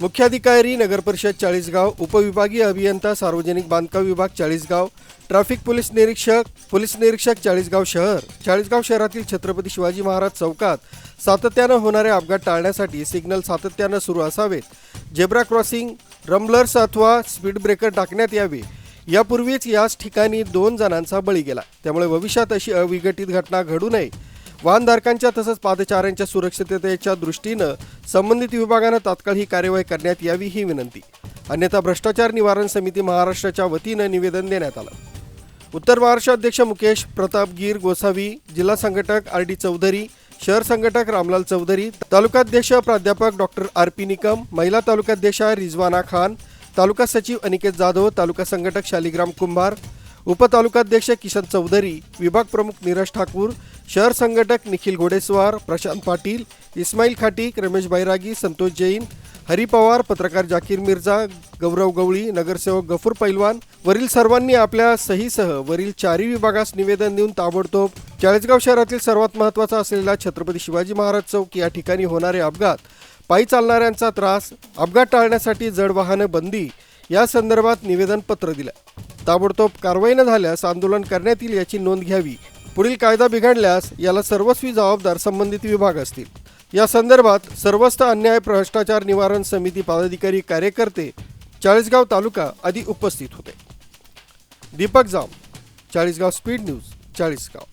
मुख्याधिकारी नगरपरिषद चाळीसगाव उपविभागीय अभियंता सार्वजनिक बांधकाम विभाग चाळीसगाव ट्रॅफिक पोलीस निरीक्षक पोलीस निरीक्षक चाळीसगाव शहर चाळीसगाव शहरातील छत्रपती शिवाजी महाराज चौकात सातत्यानं होणारे अपघात टाळण्यासाठी सिग्नल सातत्यानं सुरू असावेत. जेब्रा क्रॉसिंग रम्बलर्स अथवा स्पीड ब्रेकर टाकण्यात यावे. यापूर्वीच याच ठिकाणी दोन जणांचा बळी गेला. त्यामुळे भविष्यात अशी अविघटित घटना घडू नये वाहनधारकांच्या तसंच पादचाऱ्यांच्या सुरक्षिततेच्या दृष्टीनं संबंधित विभागानं तात्काळ ही कार्यवाही करण्यात यावी ही विनंती. अन्यथा भ्रष्टाचार निवारण समिती महाराष्ट्राच्या वतीनं निवेदन देण्यात आलं. उत्तर महाराष्ट्र अध्यक्ष मुकेश प्रतापगीर गोसावी जिल्हा संघटक आर डी चौधरी शहर संघटक रामलाल चौधरी तालुकाध्यक्ष प्राध्यापक डॉक्टर आर पी निकम महिला तालुकाध्यक्षा रिजवाना खान तालुका सचिव अनिकेत जाधव तालुका संघटक शालिग्राम कुंभार उपतालुकाध्यक्ष किशन चौधरी विभाग प्रमुख नीरज ठाकूर शहर संघटक निखिल घोडेस्वार प्रशांत पाटील इस्माईल खाटीक रमेश बैरागी संतोष जैन हरी पवार पत्रकार जाकीर मिर्झा गौरव गवळी नगरसेवक गफूर पैलवान. वरील सर्वांनी आपल्या सहीसह वरील चारही विभागास निवेदन देऊन ताबडतोब चाळीसगाव शहरातील सर्वात महत्त्वाचा असलेला छत्रपती शिवाजी महाराज चौक या ठिकाणी होणारे अपघात पायी चालणाऱ्यांचा त्रास अपघात टाळण्यासाठी जड वाहनं बंदी या संदर्भात निवेदन पत्र दिलं. ताबडतोब कारवाई न झाल्यास आंदोलन करण्यात येईल याची नोंद घ्यावी. पुढील कायदा बिघडल्यास याला सर्वस्वी जबाबदार संबंधित विभाग असतील. या संदर्भात सर्वस्त अन्याय भ्रष्टाचार निवारण समिती पदाधिकारी कार्यकर्ते चाळीसगाव तालुका आदी उपस्थित होते. Deepak Jam Chalisgaon speed news Chalisgaon.